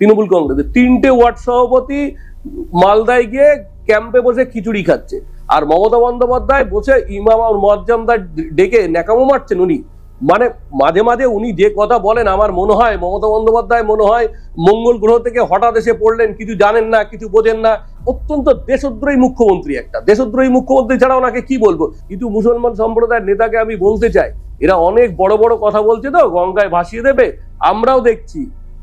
তৃণমূল কংগ্রেসের তিনটে ওয়ার্ড সভাপতি মালদায় গিয়ে ক্যাম্পে বসে খিচুড়ি খাচ্ছে। আর মমতা বন্দ্যোপাধ্যায় বসে ইমাম আর মজ্জামদার ডেকে ন্যাকামো মারছেন উনি। মানে মাঝে মাঝে উনি যে কথা বলেন, আমার মনে হয়, মমতা বন্দ্যোপাধ্যায় মনে হয় মঙ্গল গ্রহ থেকে হঠাৎ এসে পড়লেন, কিছু জানেন না, কিছু বোঝেন না। অত্যন্ত দেশদ্রোহী মুখ্যমন্ত্রী একটা। দেশদ্রোহী মুখ্যমন্ত্রী ছাড়া ওনাকে কি বলব? কিন্তু মুসলমান সম্প্রদায়ের নেতাকে আমি বলতে চাই, এরা অনেক বড় বড় কথা বলছে তো, গঙ্গায় ভাসিয়ে দেবে। আমরাও দেখছি।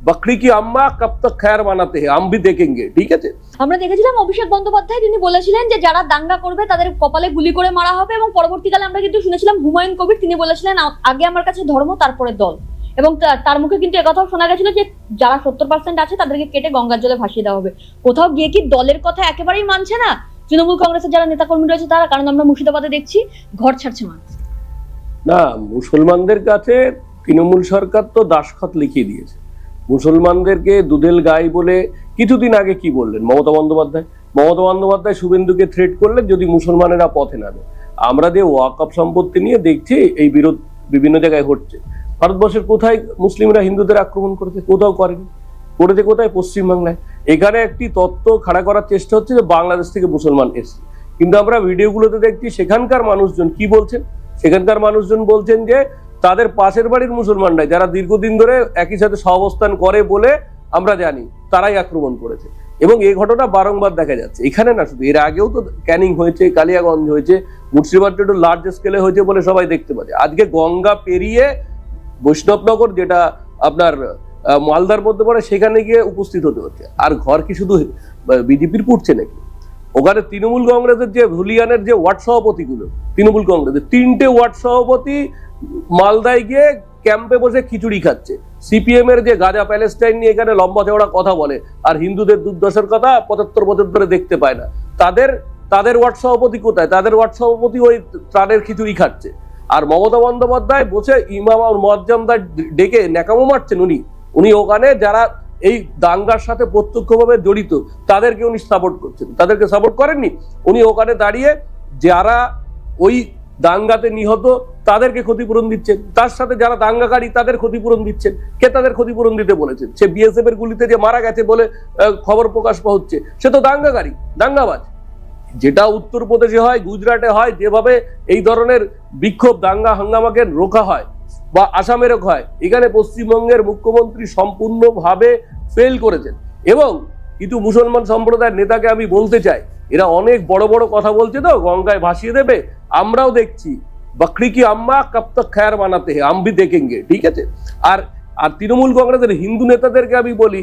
বকরি কি আম্মা কব তক খ্যার বানাতে হে আম ভি দেখেঙ্গে ঠিক আছে আমরা দেখেছিলাম অভিষেক বন্দ্যোপাধ্যায় তিনি বলেছিলেন যে যারা দাঙ্গা করবে তাদের কপালে গুলি করে মারা হবে এবং পরবর্তীকালে আমরা কিন্তু শুনেছিলাম হুমায়ুন কবির তিনি বলেছিলেন আগে আমার কাছে ধর্ম তারপরে দল। এবং তার মুখে কিন্তু একথাও শোনা গেছিল যে যারা সত্তর পার্সেন্ট আছে তাদেরকে কেটে গঙ্গার জলে ভাসিয়ে দেওয়া হবে। কোথাও গিয়ে কি দলের কথা একেবারেই মানছে না? তৃণমূল কংগ্রেসের যারা নেতাকর্মী রয়েছে তারা কারণ আমরা মুর্শিদাবাদে দেখছি ঘর ছাড়ছে মানুষ। না মুসলমানদের কাছে তৃণমূল সরকার তো দাসখত লিখিয়ে দিয়েছে। মুসলমানদেরকে দুধেল গাই বলে কিছুদিন আগে কি বললেন? মমতা বন্দ্যোপাধ্যায়? মমতা বন্দ্যোপাধ্যায় শুভেন্দুকে থ্রেট করলেন যদি মুসলমানেরা পথে নামে। আমরা যে ওয়াকআপ সম্পত্তি নিয়ে দেখছি, এই বিরোধ বিভিন্ন জায়গায় হচ্ছে। ভারতবর্ষের কোথায় মুসলিমরা হিন্দুদের আক্রমণ করেছে? কোথাও করেনি। করেছে কোথায়? পশ্চিমবাংলায়। এখানে একটি তত্ত্ব খাড়া করার চেষ্টা হচ্ছে যে বাংলাদেশ থেকে মুসলমান এসছে। কিন্তু আমরা ভিডিওগুলোতে দেখছি সেখানকার মানুষজন কি বলছেন? সেখানকার মানুষজন বলছেন যে তাদের পাশের বাড়ির মুসলমানরাই, যারা দীর্ঘদিন ধরে একই সাথে সহাবস্থান করে বলে আমরা জানি, তারাই আক্রমণ করেছে। এবং এই ঘটনা বারংবার দেখা যাচ্ছে। এখানে না শুধু, এর আগেও তো ক্যানিং হয়েছে, কালিয়াগঞ্জ হয়েছে, মুর্শিদাবাদ একটু লার্জ স্কেলে হয়েছে বলে সবাই দেখতে পাচ্ছে আজকে গঙ্গা পেরিয়ে বৈষ্ণবনগর, যেটা আপনার মালদার মধ্যে পড়ে, সেখানে গিয়ে উপস্থিত হতে হচ্ছে। আর ঘর কি শুধু বিজেপির পুড়ছে নাকি? ওখানে তৃণমূল কংগ্রেসের যে হুলিয়ানের যে ওয়ার্ড সভাপতিগুলো, তৃণমূল কংগ্রেসের তিনটে ওয়ার্ড সভাপতি মালদায় গিয়ে ক্যাম্পে বসে খিচুড়ি খাচ্ছে। সিপিএম এর যে গাজা প্যালেস্টাইন নিয়ে এখানে লম্বা চওড়া কথা বলে, আর হিন্দুদের দুর্দশার কথা পঁচাত্তর বছর ধরে দেখতে পায় না। তাদের তাদের ওয়ার্ড সভাপতি কোথায়? তাদের ওয়ার্ড সভাপতি ওই ত্রাণের খিচুড়ি খাচ্ছে। আর মমতা বন্দ্যোপাধ্যায় বসে ইমাম মজ্জামদার ডেকে ন্যাকামো মারছেন উনি। উনি ওখানে যারা এই দাঙ্গার সাথে প্রত্যক্ষভাবে জড়িত তাদেরকে উনি সাপোর্ট করছেন। তাদেরকে সাপোর্ট করেননি। উনি ওখানে দাঁড়িয়ে যারা ওই দাঙ্গাতে নিহত, তাদেরকে ক্ষতিপূরণ দিচ্ছেন। তার সাথে যারা দাঙ্গাকারী, তাদের ক্ষতিপূরণ দিচ্ছেন। কে তাদের ক্ষতিপূরণ দিতে বলেছেন? সে বিএসএফ এর গুলিতে যে মারা গেছে বলে খবর প্রকাশ হচ্ছে, সে তো দাঙ্গাকারী, দাঙ্গাবাজ। যেটা উত্তরপ্রদেশে হয়, গুজরাটে হয়, যেভাবে এই ধরনের বিক্ষোভ, দাঙ্গা হাঙ্গামাকে রোকা হয় বা আসামেরও হয়, এখানে পশ্চিমবঙ্গের মুখ্যমন্ত্রী সম্পূর্ণভাবে ফেল করেছেন। এবং কিন্তু মুসলমান সম্প্রদায়ের নেতাকে আমি বলতে চাই, এরা অনেক বড় বড় কথা বলছে তো, গঙ্গায় ভাসিয়ে দেবে, আমরাও দেখছি। বকরি কি আম্মা কব খ্যার বানাতে হে, আম দেখেঙ্গে, ঠিক আছে? আর আর তৃণমূল কংগ্রেসের হিন্দু নেতাদেরকে আমি বলি,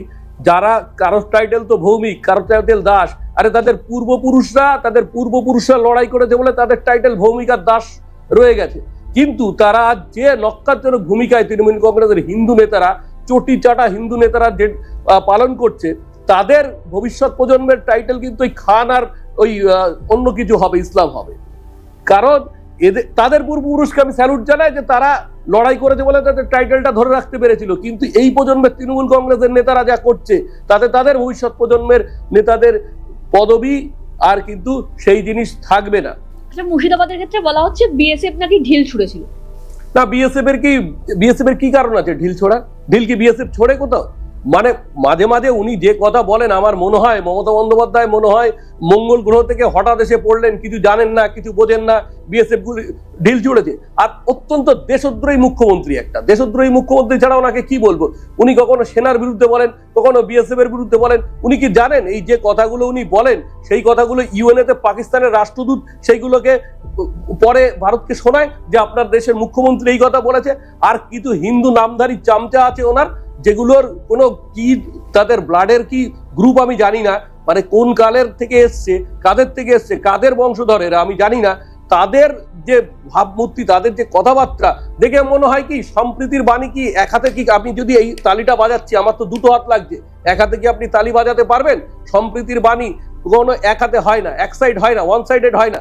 যারা কারোর টাইটেল তো ভৌমিক, কারোর টাইটেল দাস, আরে তাদের পূর্বপুরুষরা তাদের পূর্বপুরুষরা লড়াই করেছে বলে তাদের টাইটেল ভৌমিক আর দাস রয়ে গেছে। কিন্তু তারা যে নক্কারজনক ভূমিকায় তৃণমূল কংগ্রেসের হিন্দু নেতারা চটি চাটা হিন্দু নেতারা যে পালন করছে, তাদের ভবিষ্যৎ প্রজন্মের টাইটেল কিন্তু ওই খান আর ওই অন্য কিছু হবে, ইসলাম হবে। কারণ এদের তাদের পূর্বপুরুষকে আমি স্যালুট জানাই যে তারা লড়াই করেছে বলে তাদের টাইটেলটা ধরে রাখতে পেরেছিল। কিন্তু এই প্রজন্মের তৃণমূল কংগ্রেসের নেতারা যা করছে, তাতে তাদের ভবিষ্যৎ প্রজন্মের নেতাদের পদবি আর কিন্তু সেই জিনিস থাকবে না। আচ্ছা মুর্শিদাবাদের ক্ষেত্রে বলা হচ্ছে বিএসএফ নাকি ঢিল ছুড়েছিল। না বিএসএফ এর কি বিএসএফ এর কি কারণ আছে ঢিল ছোড়া ঢিল কি বিএসএফ ছোড়ে কোথাও? মানে মাঝে মাঝে উনি যে কথা বলেন, আমার মনে হয়, মমতা বন্দ্যোপাধ্যায় মনে হয়, মঙ্গল গ্রহ থেকে হঠাৎ এসে পড়লেন, কিছু জানেন না, কিছু বোঝেন না বিএসএফ গুলি ঢিল ছুড়েছে। আর অত্যন্ত দেশদ্রোহী মুখ্যমন্ত্রী একটা। দেশদ্রোহী মুখ্যমন্ত্রী ছাড়া ওনাকে কি বলব? উনি কখনো সেনার বিরুদ্ধে বলেন কখনো বিএসএফ এর বিরুদ্ধে বলেন? উনি কি জানেন? এই যে কথাগুলো উনি বলেন, সেই কথাগুলো ইউএনএ তে পাকিস্তানের রাষ্ট্রদূত সেইগুলোকে পরে ভারতকে শোনায় যে আপনার দেশের মুখ্যমন্ত্রী এই কথা বলেছে। আর কিন্তু হিন্দু নামধারী চামচা আছে ওনার, যেগুলোর কোনো কি তাদের ব্লাডের কি গ্রুপ আমি জানি না। মানে কোন কালের থেকে এসছে, কাদের থেকে এসছে, কাদের বংশধরেরা আমি জানি না। তাদের যে ভাবমূর্তি, তাদের যে কথাবার্তা, দেখে মনে হয় কি, সম্প্রীতির বাণী কি, এক হাতে কি আপনি যদি এই তালিটা বাজাচ্ছি, আমার তো দুটো হাত লাগছে, এক হাতে কি আপনি তালি বাজাতে পারবেন? সম্প্রীতির বাণী কোনো এক হাতে হয় না, এক সাইড হয় না ওয়ান সাইডেড হয় না।